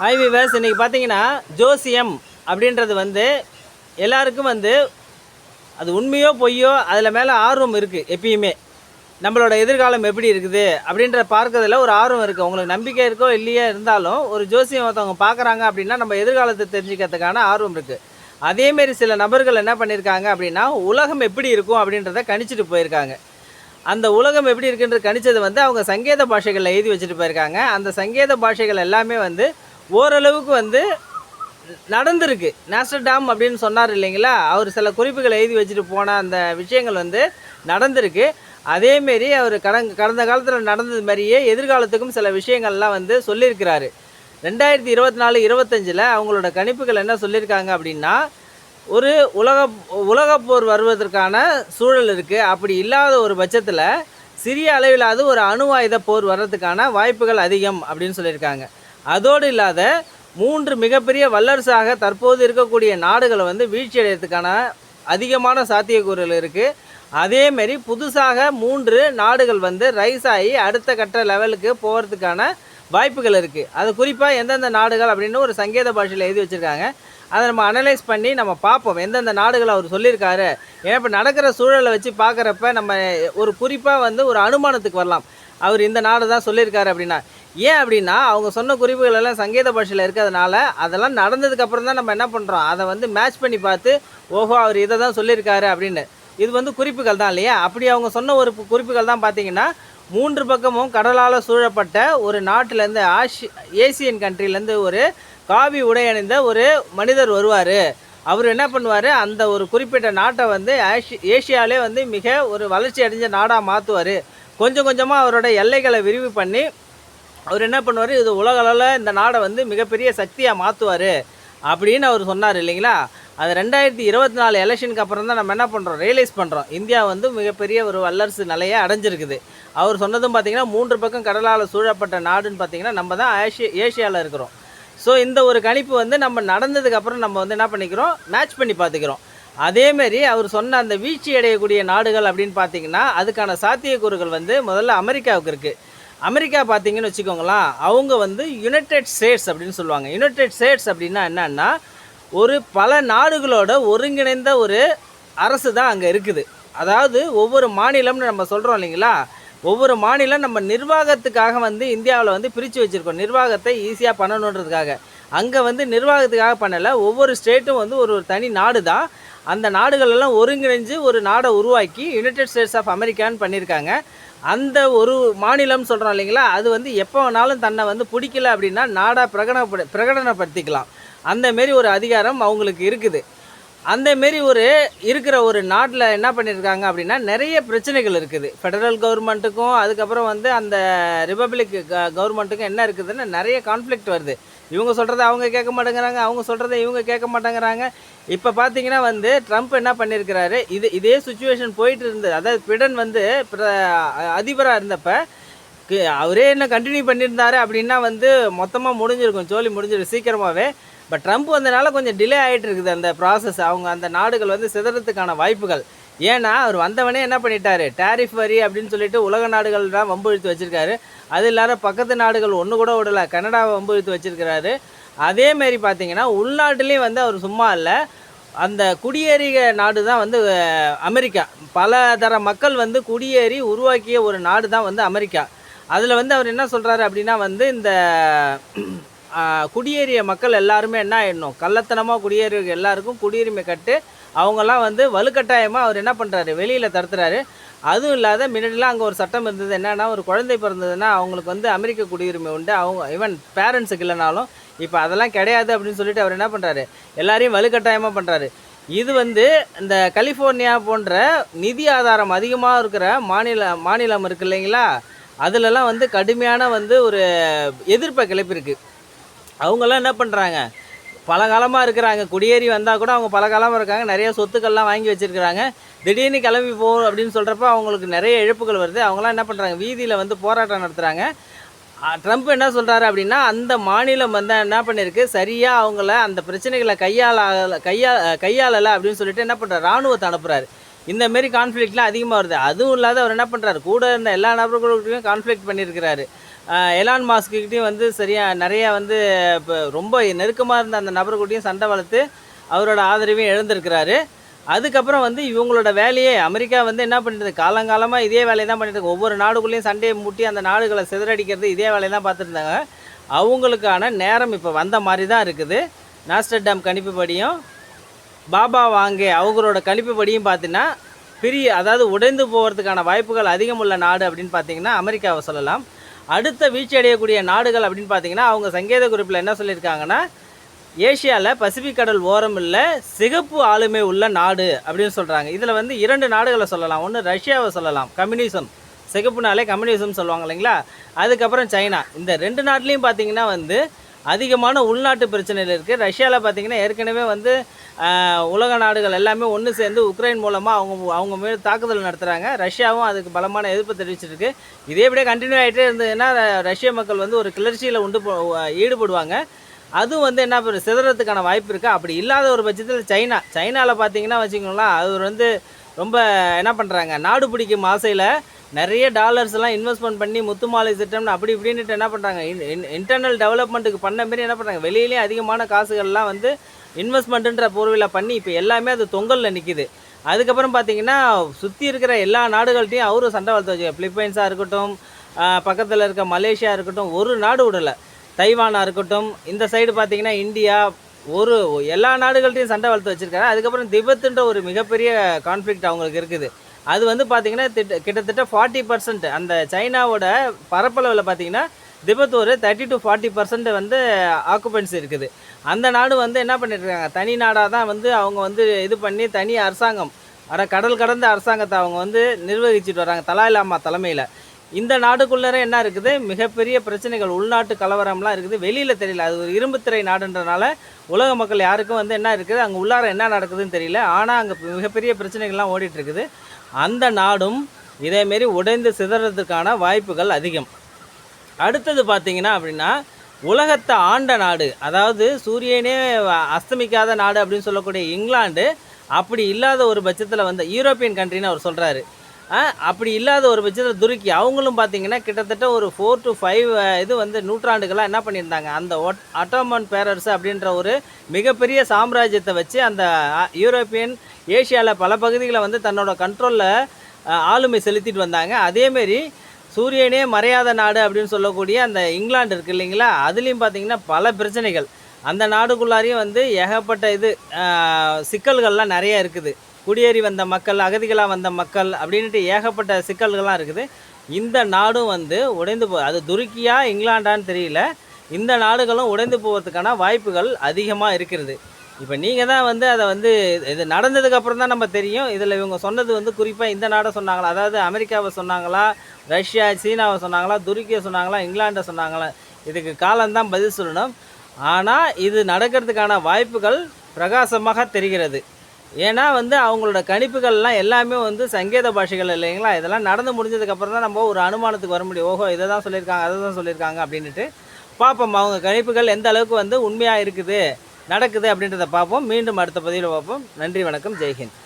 Hi viewers இன்றைக்கி பார்த்தீங்கன்னா ஜோசியம் அப்படின்றது வந்து எல்லாருக்கும் வந்து அது உண்மையோ பொய்யோ அதில் மேலே ஆர்வம் இருக்குது எப்பயுமே. நம்மளோட எதிர்காலம் எப்படி இருக்குது அப்படின்றத பார்க்கறதுல ஒரு ஆர்வம் இருக்குது உங்களுக்கு நம்பிக்கை இருக்கோ இல்லையோ இருந்தாலும் ஒரு ஜோசியம் ஒருத்தவங்க பார்க்குறாங்க அப்படின்னா நம்ம எதிர்காலத்தை தெரிஞ்சுக்கிறதுக்கான ஆர்வம் இருக்குது அதேமாரி சில நபர்கள் என்ன பண்ணியிருக்காங்க அப்படின்னா உலகம் எப்படி இருக்கும் அப்படின்றத கணிச்சிட்டு போயிருக்காங்க. அந்த உலகம் எப்படி இருக்குன்ற கணிச்சது வந்து அவங்க சங்கேத பாஷைகளில் எழுதி வச்சுட்டு போயிருக்காங்க. அந்த சங்கேத பாஷைகள் எல்லாமே வந்து ஓரளவுக்கு வந்து நடந்திருக்கு. நாஸ்டர்டாம் அப்படின்னு சொன்னார் இல்லைங்களா? அவர் சில குறிப்புகளை எழுதி வச்சுட்டு போன அந்த விஷயங்கள் வந்து நடந்திருக்கு. அதேமாரி அவர் கடந்த கடந்த காலத்தில் நடந்தது மாதிரியே எதிர்காலத்துக்கும் சில விஷயங்கள்லாம் வந்து சொல்லியிருக்கிறாரு. ரெண்டாயிரத்தி இருபத்தி நாலு இருபத்தஞ்சில் அவங்களோட கணிப்புகள் என்ன சொல்லியிருக்காங்க அப்படின்னா ஒரு உலக உலகப்போர் வருவதற்கான சூழல் இருக்குது அப்படி இல்லாத ஒரு பட்சத்தில் சிறிய அளவிலாவது ஒரு அணு ஆயுத போர் வர்றதுக்கான வாய்ப்புகள் அதிகம் அப்படின்னு சொல்லியிருக்காங்க. அதோடு இல்லாத மூன்று மிகப்பெரிய வல்லரசாக தற்போது இருக்கக்கூடிய நாடுகளை வந்து வீழ்ச்சியடைகிறதுக்கான அதிகமான சாத்தியக்கூறுகள் இருக்குது அதேமாரி புதுசாக மூன்று நாடுகள் வந்து ரைஸ் ஆகி அடுத்த கட்ட லெவலுக்கு போகிறதுக்கான வாய்ப்புகள் இருக்குது அது குறிப்பாக எந்தெந்த நாடுகள் அப்படின்னு ஒரு சங்கேத பாஷையில் எழுதி வச்சுருக்காங்க. அதை நம்ம அனலைஸ் பண்ணி நம்ம பார்ப்போம். எந்தெந்த நாடுகள் அவர் சொல்லியிருக்காரு. ஏன்னா இப்போ நடக்கிற சூழலை வச்சு பார்க்குறப்ப நம்ம ஒரு குறிப்பாக வந்து ஒரு அனுமானத்துக்கு வரலாம். அவர் இந்த நாடு தான் சொல்லியிருக்காரு அப்படின்னா. ஏன் அப்படின்னா அவங்க சொன்ன குறிப்புகள் எல்லாம் சங்கீத பாஷையில் இருக்கிறதுனால அதெல்லாம் நடந்ததுக்கப்புறம் தான் நம்ம என்ன பண்ணுறோம் அதை வந்து மேட்ச் பண்ணி பார்த்து ஓஹோ அவர் இதை தான் சொல்லியிருக்காரு அப்படின்னு. இது வந்து குறிப்புகள் தான் இல்லையா? அப்படி அவங்க சொன்ன ஒரு குறிப்புகள் தான் பார்த்தீங்கன்னா மூன்று பக்கமும் கடலால் சூழப்பட்ட ஒரு நாட்டிலேருந்து ஆஷி ஏசியன் கண்ட்ரிலேருந்து ஒரு காவி உடை அணிந்த ஒரு மனிதர் வருவார். அவர் என்ன பண்ணுவார்? அந்த ஒரு குறிப்பிட்ட நாட்டை வந்து ஆஷி ஏஷியாவிலே வந்து மிக ஒரு வளர்ச்சி அடைஞ்ச நாடாக மாற்றுவார் கொஞ்சம் கொஞ்சமாக அவரோட எல்லைகளை விரிவு பண்ணி அவர் என்ன பண்ணுவார்? இது உலகளவில் இந்த நாடை வந்து மிகப்பெரிய சக்தியாக மாற்றுவார் அப்படின்னு அவர் சொன்னார் இல்லைங்களா? அது ரெண்டாயிரத்தி இருபத்தி நாலு எலெக்ஷனுக்கு அப்புறம் தான் நம்ம என்ன பண்ணுறோம் ரியலைஸ் பண்ணுறோம் இந்தியா வந்து மிகப்பெரிய ஒரு வல்லரசு நிலையை அடைஞ்சிருக்குது. அவர் சொன்னதும் பார்த்தீங்கன்னா மூன்று பக்கம் கடலால் சூழப்பட்ட நாடுன்னு பார்த்தீங்கன்னா நம்ம தான் ஏஷியா ஏஷியாவில் இருக்கிறோம். ஸோ இந்த ஒரு கணிப்பு வந்து நம்ம நடந்ததுக்கப்புறம் நம்ம வந்து என்ன பண்ணிக்கிறோம்? மேட்ச் பண்ணி பார்த்துக்கிறோம் அதேமாரி அவர் சொன்ன அந்த வீழ்ச்சி அடையக்கூடிய நாடுகள் அப்படின்னு பார்த்தீங்கன்னா அதுக்கான சாத்தியக்கூறுகள் வந்து முதல்ல அமெரிக்காவுக்கு இருக்குது அமெரிக்கா பார்த்தீங்கன்னு வச்சுக்கோங்களேன் அவங்க வந்து யுனைடெட் ஸ்டேட்ஸ் அப்படின்னு சொல்லுவாங்க. யுனைடெட் ஸ்டேட்ஸ் அப்படின்னா என்னன்னா ஒரு பல நாடுகளோட ஒருங்கிணைந்த ஒரு அரசு தான் அங்கே இருக்குது. அதாவது ஒவ்வொரு மாநிலம்னு நம்ம சொல்கிறோம் இல்லைங்களா? ஒவ்வொரு மாநிலம் நம்ம நிர்வாகத்துக்காக வந்து இந்தியாவில் வந்து பிரித்து வச்சுருக்கோம். நிர்வாகத்தை ஈஸியாக பண்ணணுன்றதுக்காக. அங்கே வந்து நிர்வாகத்துக்காக பண்ணலை. ஒவ்வொரு ஸ்டேட்டும் வந்து ஒரு ஒரு தனி நாடு தான். அந்த நாடுகளெல்லாம் ஒருங்கிணைஞ்சு ஒரு நாடை உருவாக்கி யுனைடெட் ஸ்டேட்ஸ் ஆஃப் அமெரிக்கான்னு பண்ணியிருக்காங்க. அந்த ஒரு மாநிலம் சொல்கிறோம் இல்லைங்களா அது வந்து எப்போ வேணாலும் தன்னை வந்து பிடிக்கல அப்படின்னா நாடாக பிரகடனப்படு பிரகடனப்படுத்திக்கலாம். அந்த மாரி ஒரு அதிகாரம் அவங்களுக்கு இருக்குது. அந்த மாரி ஒரு இருக்கிற ஒரு நாட்டில் என்ன பண்ணியிருக்காங்க அப்படின்னா நிறைய பிரச்சனைகள் இருக்குது. ஃபெடரல் கவர்மெண்ட்டுக்கும் அதுக்கப்புறம் வந்து அந்த ரிப்பப்ளிக் கவர்மெண்ட்டுக்கும் என்ன இருக்குதுன்னு நிறைய கான்ஃப்ளிக்ட் வருது. இவங்க சொல்கிறத அவங்க கேட்க மாட்டேங்கிறாங்க அவங்க சொல்கிறத இவங்க கேட்க மாட்டேங்கிறாங்க. இப்போ பார்த்தீங்கன்னா வந்து ட்ரம்ப் என்ன பண்ணியிருக்கிறாரு இது இதே சுச்சுவேஷன் போயிட்டு இருந்தது. அதாவது பிடன் வந்து அதிபராக இருந்தப்போ அவரே என்ன கண்டினியூ பண்ணியிருந்தாரு அப்படின்னா வந்து மொத்தமாக முடிஞ்சிருக்கும் ஜோலி முடிஞ்சிருக்கும் சீக்கிரமாகவே பட் ட்ரம்ப் வந்தனால கொஞ்சம் டிலே ஆகிட்டு இருக்குது அந்த ப்ராசஸ் அவங்க அந்த நாடுகள் வந்து சிதறத்துக்கான வாய்ப்புகள். ஏன்னா அவர் வந்தவனே என்ன பண்ணிட்டாரு? டேரிஃப் வரி அப்படின்னு சொல்லிட்டு உலக நாடுகள் தான் வம்பு இழுத்து வச்சுருக்காரு. அது இல்லாத பக்கத்து நாடுகள் ஒன்று கூட விடலை கனடாவை வம்பு இழுத்து வச்சுருக்கிறாரு. அதேமாரி பார்த்தீங்கன்னா உள்நாட்டிலையும் வந்து அவர் சும்மா இல்லை. அந்த குடியேறிய நாடு தான் வந்து அமெரிக்கா. பல தர மக்கள் வந்து குடியேறி உருவாக்கிய ஒரு நாடு தான் வந்து அமெரிக்கா. அதில் வந்து அவர் என்ன சொல்கிறாரு அப்படின்னா வந்து இந்த குடியேறிய மக்கள் எல்லாருமே என்ன ஆயிடணும்? கள்ளத்தனமாக குடியேறிய எல்லாருக்கும் குடியுரிமை கட்டு அவங்கெல்லாம் வந்து வலுக்கட்டாயமாக அவர் என்ன பண்ணுறாரு வெளியில் தடுத்துறாரு. அதுவும் இல்லாத முன்னாடிலாம் அங்கே ஒரு சட்டம் இருந்தது என்னென்னா ஒரு குழந்தை பிறந்ததுன்னா அவங்களுக்கு வந்து அமெரிக்க குடியுரிமை உண்டு. அவங்க ஈவன் பேரண்ட்ஸுக்கு இல்லைனாலும் இப்போ அதெல்லாம் கிடையாது அப்படின்னு சொல்லிட்டு அவர் என்ன பண்ணுறாரு எல்லாரையும் வலுக்கட்டாயமாக பண்ணுறாரு இது வந்து இந்த கலிஃபோர்னியா போன்ற நிதி ஆதாரம் அதிகமாக இருக்கிற மாநில மாநிலம் இருக்கு இல்லைங்களா? அதுலலாம் வந்து கடுமையான வந்து ஒரு எதிர்ப்பை கிளப்பியிருக்கு. அவங்கெல்லாம் என்ன பண்ணுறாங்க பல காலமாக இருக்கிறாங்க. குடியேறி வந்தால் கூட அவங்க பல காலமாக இருக்காங்க. நிறைய சொத்துக்கள்லாம் வாங்கி வச்சுருக்கிறாங்க. திடீர்னு கிளம்பி போகும் அப்படின்னு சொல்கிறப்ப அவங்களுக்கு நிறைய இழப்புகள் வருது. அவங்களாம் என்ன பண்ணுறாங்க வீதியில் வந்து போராட்டம் நடத்துகிறாங்க ட்ரம்ப் என்ன சொல்கிறாரு அப்படின்னா அந்த மாநிலம் வந்து என்ன பண்ணியிருக்கு? சரியாக அவங்கள அந்த பிரச்சனைகளை கையாள கையா கையாளலை அப்படின்னு சொல்லிட்டு என்ன பண்ணுறாரு ராணுவத்தை அனுப்புகிறாரு இந்த மாரி கான்ஃப்ளிக்ட்லாம் அதிகமாக வருது. அதுவும் இல்லாத அவர் என்ன பண்ணுறாரு கூட இருந்த எல்லா நபர்களுக்கிட்டையும் கான்ஃப்ளிக்ட் பண்ணியிருக்கிறாரு. எலான் மாஸ்கிட்டையும் வந்து சரியாக நிறையா வந்து இப்போ ரொம்ப நெருக்கமாக இருந்த அந்த நபர்கிட்டையும் சண்டை வளர்த்து அவரோட ஆதரவையும் இழந்திருக்கிறாரு. அதுக்கப்புறம் வந்து இவங்களோட வேலையே அமெரிக்கா வந்து என்ன பண்ணிட்டு காலங்காலமாக இதே வேலையை தான் பண்ணிட்டு ஒவ்வொரு நாடுக்குள்ளேயும் சண்டையை மூட்டி அந்த நாடுகளை சிதறடிக்கிறது இதே வேலையை தான் பார்த்துருந்தாங்க. அவங்களுக்கான நேரம் இப்போ வந்த மாதிரி தான் இருக்குது. நாஸ்டர் டேம் கணிப்புப்படியும் பாபா வாங்கே அவங்களோட கணிப்புப்படியும் பார்த்தீங்கன்னா பிரிய அதாவது உடைந்து போகிறதுக்கான வாய்ப்புகள் அதிகம் உள்ள நாடு அப்படின்னு பார்த்தீங்கன்னா அமெரிக்காவை சொல்லலாம். அடுத்த வீழ்ச்சி அடையக்கூடிய நாடுகள் அப்படின்னு பார்த்தீங்கன்னா அவங்க சங்கேத குறிப்பில் என்ன சொல்லியிருக்காங்கன்னா ஏஷியாவில் பசிபிக் கடல் ஓரம் இல்லை சிகப்பு ஆளுமை உள்ள நாடு அப்படின்னு சொல்கிறாங்க இதில் வந்து இரண்டு நாடுகளை சொல்லலாம். ஒன்று ரஷ்யாவை சொல்லலாம். கம்யூனிசம். சிகப்புனாலே கம்யூனிசம் சொல்லுவாங்க இல்லைங்களா? அதுக்கப்புறம் சைனா. இந்த ரெண்டு நாட்டிலையும் பார்த்தீங்கன்னா வந்து அதிகமான உள்நாட்டு பிரச்சனைகள் இருக்குது ரஷ்யாவில் பார்த்தீங்கன்னா ஏற்கனவே வந்து உலக நாடுகள் எல்லாமே ஒன்று சேர்ந்து உக்ரைன் மூலமாக அவங்க அவங்க மேலே தாக்குதல் நடத்துகிறாங்க ரஷ்யாவும் அதுக்கு பலமான எதிர்ப்பு தெரிவிச்சிருக்கு. இதே இப்படியே கண்டினியூ ஆகிட்டே இருந்ததுன்னா ரஷ்ய மக்கள் வந்து ஒரு கிளர்ச்சியில் உண்டு போ- ஈடுபடுவாங்க. அதுவும் வந்து என்ன பண்ணும் சிதறதுக்கான வாய்ப்பு இருக்குது அப்படி இல்லாத ஒரு பட்சத்தில் சைனா சைனாவில் பார்த்தீங்கன்னா வச்சுக்கோங்களேன் அது வந்து ரொம்ப என்ன பண்ணுறாங்க நாடு பிடிக்கும் ஆசையில் நிறைய டாலர்ஸ்லாம் இன்வெஸ்ட்மெண்ட் பண்ணி முத்துமாலை திட்டம்னு அப்படி இப்படின்னுட்டு என்ன பண்ணுறாங்க இன்டர்னல் டெவலப்மெண்ட்டுக்கு பண்ண மாரி என்ன பண்ணுறாங்க வெளியிலேயே அதிகமான காசுகள்லாம் வந்து இன்வெஸ்ட்மெண்ட்டுன்ற பொருளில் பண்ணி இப்போ எல்லாமே அது தொங்கலில் நிற்கிது அதுக்கப்புறம் பார்த்தீங்கன்னா சுற்றி இருக்கிற எல்லா நாடுகள்கிட்டையும் அவரும் சண்டை வளர்த்து வச்சு பிலிப்பைன்ஸாக இருக்கட்டும் பக்கத்தில் இருக்க மலேசியா இருக்கட்டும் ஒரு நாடு விடலை. தைவானாக இருக்கட்டும் இந்த சைடு பார்த்தீங்கன்னா இந்தியா ஒரு எல்லா நாடுகள்ட்டையும் சண்டை வளர்த்து வச்சுருக்காரு அதுக்கப்புறம் திபெத்துன்ற ஒரு மிகப்பெரிய கான்ஃப்ளிக்ட் அவங்களுக்கு இருக்குது. அது வந்து பார்த்திங்கன்னா திட்ட கிட்டத்தட்ட ஃபார்ட்டி பர்சன்ட் அந்த சைனாவோட பரப்பளவில் பார்த்தீங்கன்னா திபெத் ஒரு தேர்ட்டி டு ஃபார்ட்டி பர்சன்ட் வந்து ஆக்குபென்சி இருக்குது. அந்த நாடு வந்து என்ன பண்ணிட்டு இருக்காங்க தனி நாடாக தான் வந்து அவங்க வந்து இது பண்ணி தனி அரசாங்கம் அட கடல் கடந்த அரசாங்கத்தை அவங்க வந்து நிர்வகிச்சிட்டு வராங்க தலாய் லாமா தலைமையில். இந்த நாடுக்குள்ளே என்ன இருக்குது? மிகப்பெரிய பிரச்சனைகள். உள்நாட்டு கலவரம்லாம் இருக்குது. வெளியில் தெரியல. அது ஒரு இரும்புத்திரை நாடுன்றனால உலக மக்கள் யாருக்கும் வந்து என்ன இருக்குது? அங்கே உள்ளார என்ன நடக்குதுன்னு தெரியல. ஆனால் அங்கே மிகப்பெரிய பிரச்சனைகள்லாம் ஓடிட்டுருக்குது. அந்த நாடும் இதேமாரி உடைந்து சிதறதுக்கான வாய்ப்புகள் அதிகம். அடுத்தது பார்த்தீங்கன்னா அப்படின்னா உலகத்தை ஆண்ட நாடு அதாவது சூரியனே அஸ்தமிக்காத நாடு அப்படின்னு சொல்லக்கூடிய இங்கிலாந்து அப்படி இல்லாத ஒரு பட்சத்தில் வந்து யூரோப்பியன் கண்ட்ரின்னு அவர் சொல்கிறாரு அப்படி இல்லாத ஒரு பட்சத்தில் துருக்கி. அவங்களும் பார்த்தீங்கன்னா கிட்டத்தட்ட ஒரு ஃபோர் டு ஃபைவ் இது வந்து நூற்றாண்டுகளாக என்ன பண்ணியிருந்தாங்க? அந்த ஒட் அட்டோமன் பேரரசு அப்படின்ற ஒரு மிகப்பெரிய சாம்ராஜ்யத்தை வச்சு அந்த யூரோப்பியன் ஏசியாவில் பல பகுதிகளை வந்து தன்னோட கண்ட்ரோலில் ஆளுமை செலுத்திட்டு வந்தாங்க. அதேமாரி சூரியனே மறையாத நாடு அப்படின்னு சொல்லக்கூடிய அந்த இங்கிலாந்து இருக்குது இல்லைங்களா? அதுலேயும் பார்த்தீங்கன்னா பல பிரச்சனைகள். அந்த நாடுக்குள்ளாரையும் வந்து ஏகப்பட்ட இது சிக்கல்கள்லாம் நிறைய இருக்குது. குடியேறி வந்த மக்கள் அகதிகளாக வந்த மக்கள் அப்படின்ட்டு ஏகப்பட்ட சிக்கல்கள்லாம் இருக்குது. இந்த நாடும் வந்து உடைந்து போ அது துருக்கியா இங்கிலாண்டான்னு தெரியல. இந்த நாடுகளும் உடைந்து போவதுக்கான வாய்ப்புகள் அதிகமாக இருக்கிறது. இப்போ நீங்கள் தான் வந்து அதை வந்து இது நடந்ததுக்கப்புறம் தான் நம்ம தெரியும். இதில் இவங்க சொன்னது வந்து குறிப்பாக இந்த நாடை சொன்னாங்களா? அதாவது அமெரிக்காவை சொன்னாங்களா? ரஷ்யா சீனாவை சொன்னாங்களா? துருக்கியை சொன்னாங்களா? இங்கிலாண்டை சொன்னாங்களா? இதுக்கு காலம்தான் பதில் சொல்லணும். ஆனால் இது நடக்கிறதுக்கான வாய்ப்புகள் பிரகாசமாக தெரிகிறது. ஏன்னா வந்து அவங்களோட கணிப்புகள்லாம் எல்லாமே வந்து சங்கேத பாஷைகள் இல்லைங்களா? இதெல்லாம் நடந்து முடிஞ்சதுக்கப்புறம் தான் நம்ம ஒரு அனுமானத்துக்கு வர முடியும். ஓஹோ இதை தான் சொல்லியிருக்காங்க அதை தான் சொல்லியிருக்காங்க அப்படின்ட்டு பார்ப்போம். அவங்க கணிப்புகள் எந்த அளவுக்கு வந்து உண்மையாக இருக்குது நடக்குது அப்படின்றத பார்ப்போம். மீண்டும் அடுத்த பதிவில் பார்ப்போம். நன்றி வணக்கம். ஜெய்ஹிந்த்